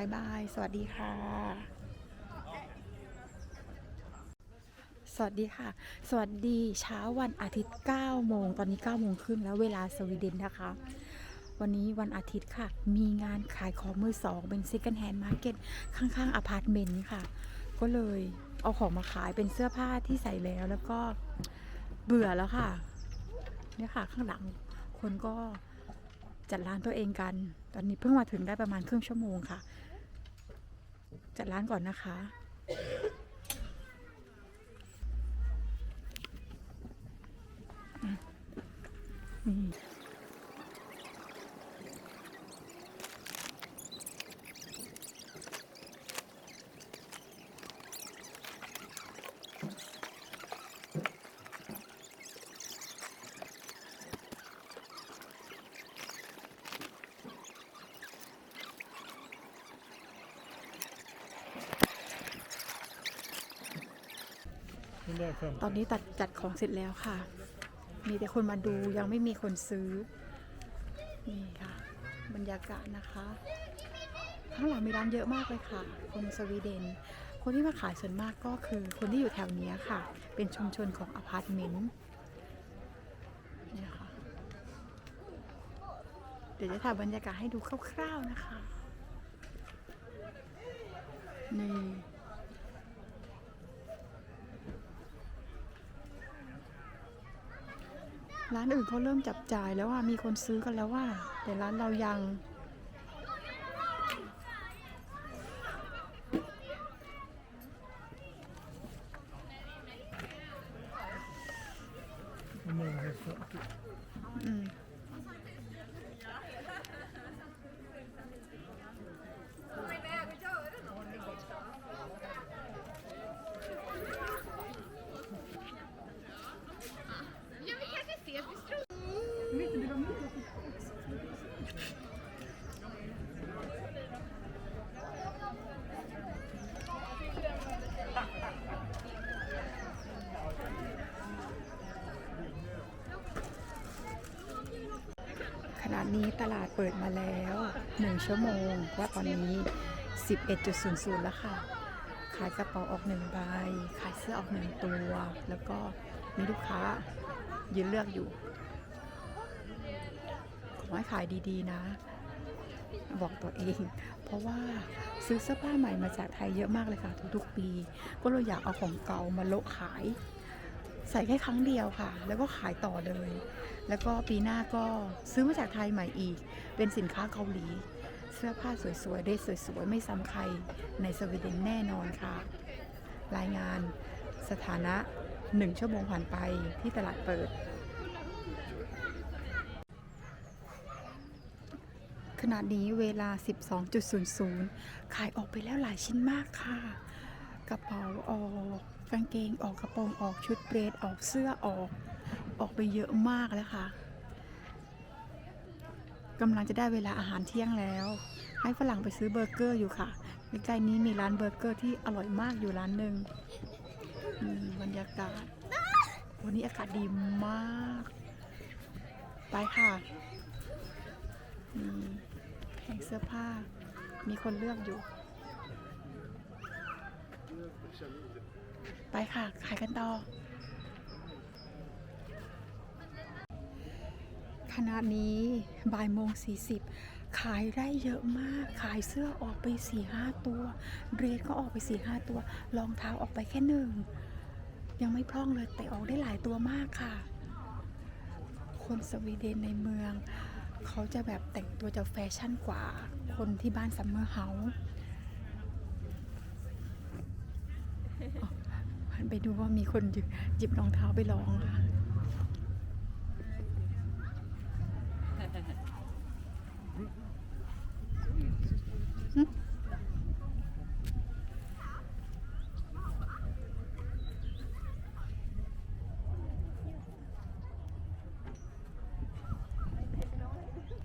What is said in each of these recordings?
ายบาย สวัสดีค่ะ สวัสดีค่ะ สวัสดีเช้าวันอาทิตย์ 9 โมง ตอนนี้ 9 โมงครึ่งแล้วเวลาสวีเดนนะคะ วันนี้วันอาทิตย์ค่ะ มีงานขายของมือสอง เป็น Second Hand Market ข้างๆ อพาร์ตเมนต์ค่ะ ก็เลยเอาของมาขายเป็นเสื้อผ้าที่ใส่แล้วแล้วก็เบื่อแล้วค่ะ เนี่ยค่ะข้างหลังคนก็จัดร้านตัวเองกัน ตอนนี้เพิ่งมาถึงได้ประมาณครึ่งชั่วโมงค่ะ จัดร้านก่อนนะคะ นี่ ตอนนี้ตัดจัดของเสร็จแล้วค่ะ มีแต่คนมาดูยังไม่มีคนซื้อ นี่ค่ะ บรรยากาศนะคะ ข้างหลังมีร้านเยอะมากเลยค่ะ คนสวีเดน คนที่มาขายส่วนมากก็คือคนที่อยู่แถวเนี้ยค่ะ เป็นชุมชนของอพาร์ตเมนต์เนี่ยค่ะ เดี๋ยวจะถ่ายบรรยากาศให้ดูคร่าวๆนะคะ นี่ ร้านอื่นเขาเริ่มจับจ่ายแล้วว่ามีคนซื้อกันแล้วว่า แต่ร้านเรายัง อืม ขณะนี้ตลาดเปิดมาแล้วหนึ่งชั่วโมง ว่าตอนนี้ 11.00 แล้วค่ะ ขายกระเป๋าออกหนึ่งใบ ขายเสื้อออกหนึ่งตัว แล้วก็มีลูกค้ายืนเลือกอยู่ ขอให้ขายดีๆนะ บอกตัวเอง เพราะว่าซื้อเสื้อผ้าใหม่มาจากไทยเยอะมากเลยค่ะ ทุกๆปี ก็เลยอยากเอาของเก่ามาโละขาย ใส่แค่ครั้งเดียวค่ะ แล้วก็ขายต่อเลย แล้วก็ปีหน้าก็ซื้อมาจากไทยใหม่อีก เป็นสินค้าเกาหลี เสื้อผ้าสวยๆได้สวยๆ ไม่ซ้ำใครในสวีเดนแน่นอนค่ะ รายงานสถานะ1ชั่วโมงผ่านไปที่ตลาดเปิด ขณะนี้เวลา 12.00 ขายออกไปแล้วหลายชิ้นมากค่ะ กระเป๋าออก กางเกงออกกระโปรงออกชุดเดรสออกเสื้อออก ออกไปเยอะมากแล้วค่ะกำลังจะได้เวลาอาหารเที่ยงแล้ว ให้ฝรั่งไปซื้อเบอร์เกอร์อยู่ค่ะใกล้นี้มีร้านเบอร์เกอร์ที่อร่อยมากอยู่ร้านหนึ่งอืมบรรยากาศ วันนี้อากาศดีมาก ไปค่ะแผงเสื้อผ้า มีคนเลือกอยู่ ไปค่ะ ขายกันต่อ ขณะนี้บ่ายโมงสี่สิบขายได้เยอะมาก ขายเสื้อออกไปสี่ห้าตัว เดรสก็ออกไปสี่ห้าตัว รองเท้าออกไปแค่หนึ่ง ยังไม่พร่องเลย แต่ออกได้หลายตัวมากค่ะ คนสวีเดนในเมือง เขาจะแบบแต่งตัวจะแฟชั่นกว่าคนที่บ้านซัมเมอร์เฮาส์ันไปดูว่ามีคนหยิบหยิบรองเท้าไปลองค่ะ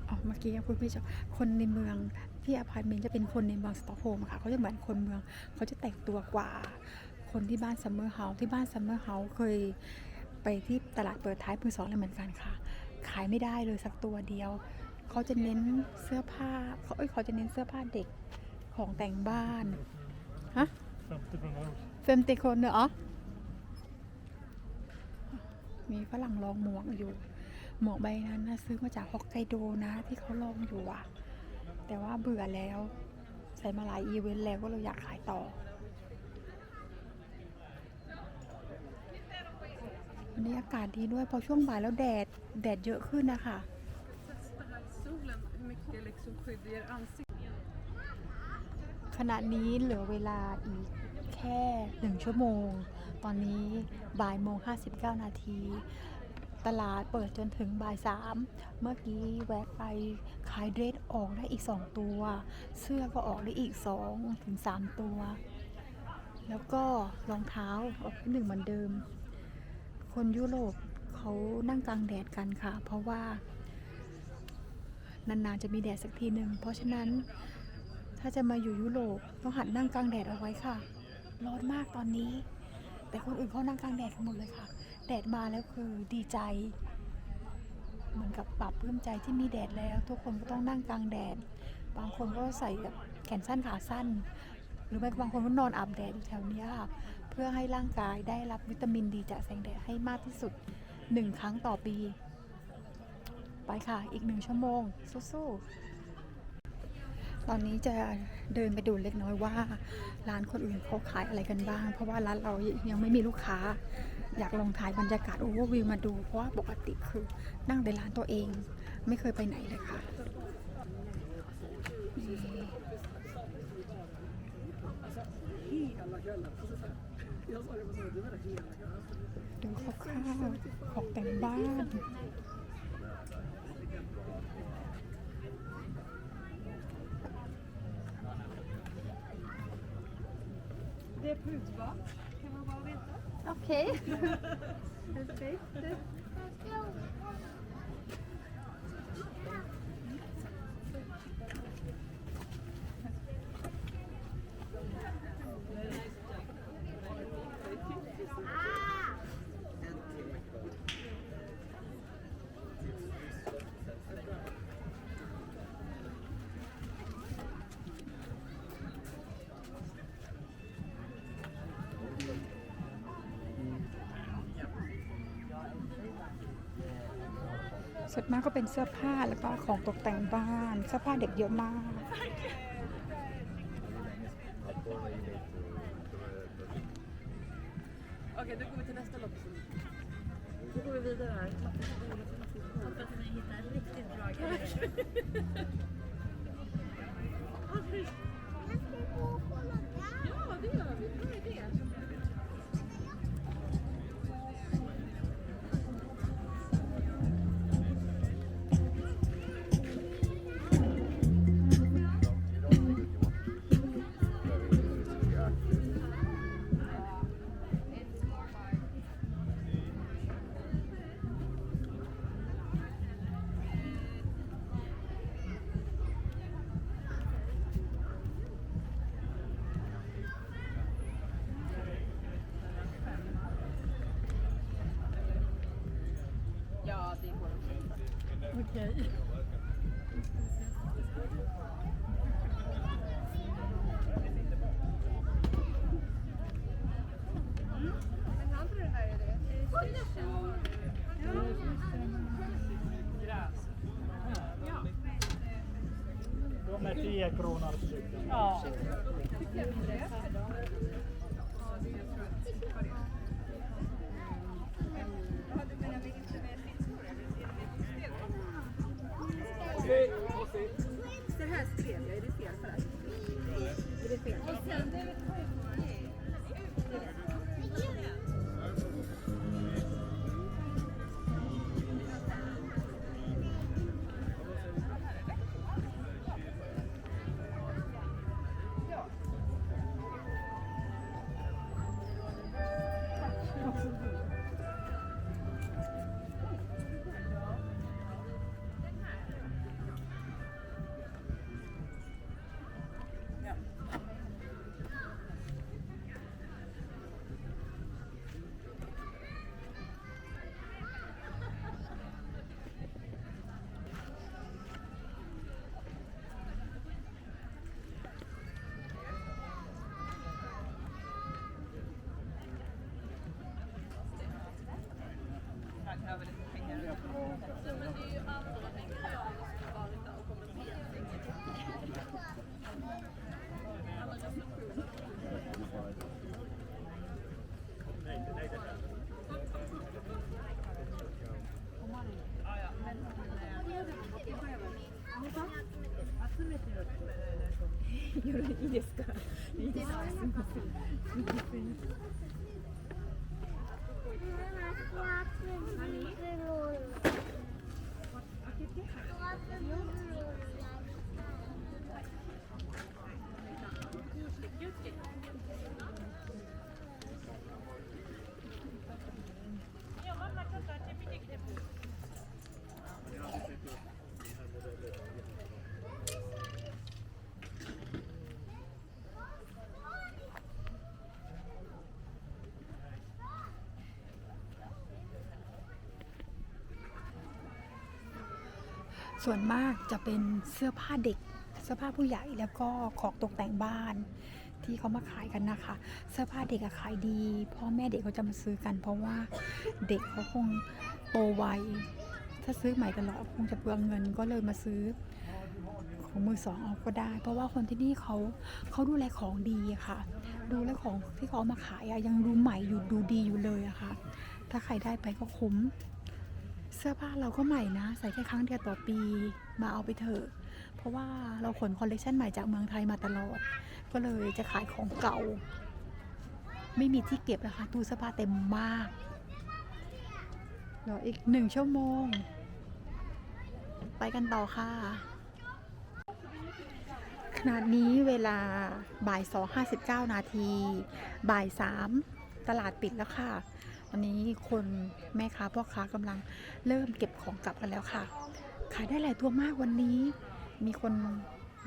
อ๋อเมื่อกี้ยังพูดไม่จบคนในเมืองที่อพาร์ตเมนต์จะเป็นคนในเมืองสตอกโฮล์มค่ะเขาจะเหมือนคนเมืองเขาจะแต่งตัวกว่า คนที่บ้านซัมเมอร์เฮาส์ที่บ้านซัมเมอร์เฮาส์เคยไปที่ตลาดเปิดท้ายมือสองเลยเหมือนกันค่ะ ขายไม่ได้เลยสักตัวเดียว เขาจะเน้นเสื้อผ้าเขาเอ้ยเขาจะเน้นเสื้อผ้าเด็กของแต่งบ้านฮะเฟมติคนเนอะมีฝรั่งลองหมวกอยู่ หมวกใบนั้นนะซื้อมาจากฮอกไกโดนะ ที่เขาลองอยู่อะแต่ว่าเบื่อแล้ว ใส่มาหลายอีเวนต์แล้วก็เลยอยากขายต่อ วันนี้อากาศดีด้วยพอช่วงบ่ายแล้วแดดแดดเยอะขึ้นนะคะขณะนี้เหลือเวลาอีกแค่หนึ่งชั่วโมง ตอนนี้บ่ายโมง 59 นาที ตลาดเปิดจนถึงบ่ายสามเมื่อกี้แวะไปขายเดรสออกได้อีก 2 ตัว เสื้อก็ออกได้อีก 2 ถึง 3 ตัว แล้วก็รองเท้าออกหนึ่งเหมือนเดิม คนยุโรปเขานั่งกลางแดดกันค่ะ เพราะว่านานๆจะมีแดดสักทีหนึ่งเพราะฉะนั้นถ้าจะมาอยู่ยุโรปต้องหัดนั่งกลางแดดเอาไว้ค่ะร้อนมากตอนนี้ แต่คนอื่นเขานั่งกลางแดดกันหมดเลยค่ะ แดดมาแล้วคือดีใจ เหมือนกับปรับปลื้มใจที่มีแดดแล้ว ทุกคนก็ต้องนั่งกลางแดด บางคนก็ใส่แบบแขนสั้นขาสั้น รือไม่บางคนก็นอนอาบแดดอยู่แถวเนี้ยค่ะเพื่อให้ร่างกายได้รับวิตามินดีจากแสงแดดให้มากที่สุดหนึ่งครั้งต่อปี ไปค่ะอีกหนึ่งชั่วโมงสู้ๆตอนนี้จะเดินไปดูเล็กน้อยว่า ร้านคนอื่นเขาขายอะไรกันบ้าง เพราะว่าร้านเรายังไม่มีลูกค้า อยากลองถ่ายบรรยากาศโอเวอร์วิวมาดู เพราะว่าปกติคือนั่งในร้านตัวเอง ไม่เคยไปไหนเลยค่ะ ดูคร่าวๆของแต่งบ้าน Det är putbad, kan man bara veta. โอ ส่วนมากก็เป็นเสื้อผ้าแล้วก็ของตกแต่งบ้านเสื้อผ้าเด็กเยอะมาก Okej, då går vi till nästa loppis. Då går vi vidare här. Hoppas att ni hittar riktigt bra grejer. Okej. Okay. De är tio kronor styck. Ja. Oh, sounds. 夜いいですか？いいですか？すみません。 ส่วนมากจะเป็นเสื้อผ้าเด็กเสื้อผ้าผู้ใหญ่แล้วก็ของตกแต่งบ้านที่เขามาขายกันนะคะ เสื้อผ้าเด็กขายดีพ่อแม่เด็กเขาจะมาซื้อกัน เพราะว่าเด็กเขาคงโตไวถ้าซื้อใหม่ตลอดคงจะเปลืองเงินก็เลยมาซื้อของมือสองเอาก็ได้ เพราะว่าคนที่นี่เขาเขาดูแลของดีค่ะ ดูแลของที่เขามาขายยังดูใหม่อยู่ดูดีอยู่เลยอะค่ะ ถ้าใครได้ไปก็คุ้ม เสื้อผ้าเราก็ใหม่นะ ใส่แค่ครั้งเดียวต่อปีมาเอาไปเถอะ เพราะว่าเราขนคอลเลคชันใหม่จากเมืองไทยมาตลอด ก็เลยจะขายของเก่า ไม่มีที่เก็บนะคะตู้เสื้อผ้าเต็มมากเดี๋ยวอีกหนึ่งชั่วโมง ไปกันต่อค่ะขณะนี้เวลาบ่ายสองห้าสิบเก้านาที บ่ายสามตลาดปิดแล้วค่ะ วันนี้คนแม่ค้าพ่อค้ากำลังเริ่มเก็บของกลับกันแล้วค่ะ ขายได้หลายตัวมากวันนี้ มีคน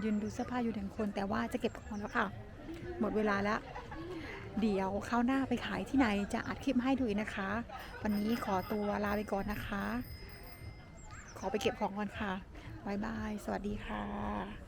ยืนดูเสื้อผ้าอยู่หนึ่งคน แต่ว่าจะเก็บของแล้วค่ะ หมดเวลาแล้ว เดี๋ยวคราวหน้าไปขายที่ไหนจะอัดคลิปให้ดูอีกนะคะ วันนี้ขอตัวลาไปก่อนนะคะ ขอไปเก็บของก่อนค่ะบายบาย สวัสดีค่ะ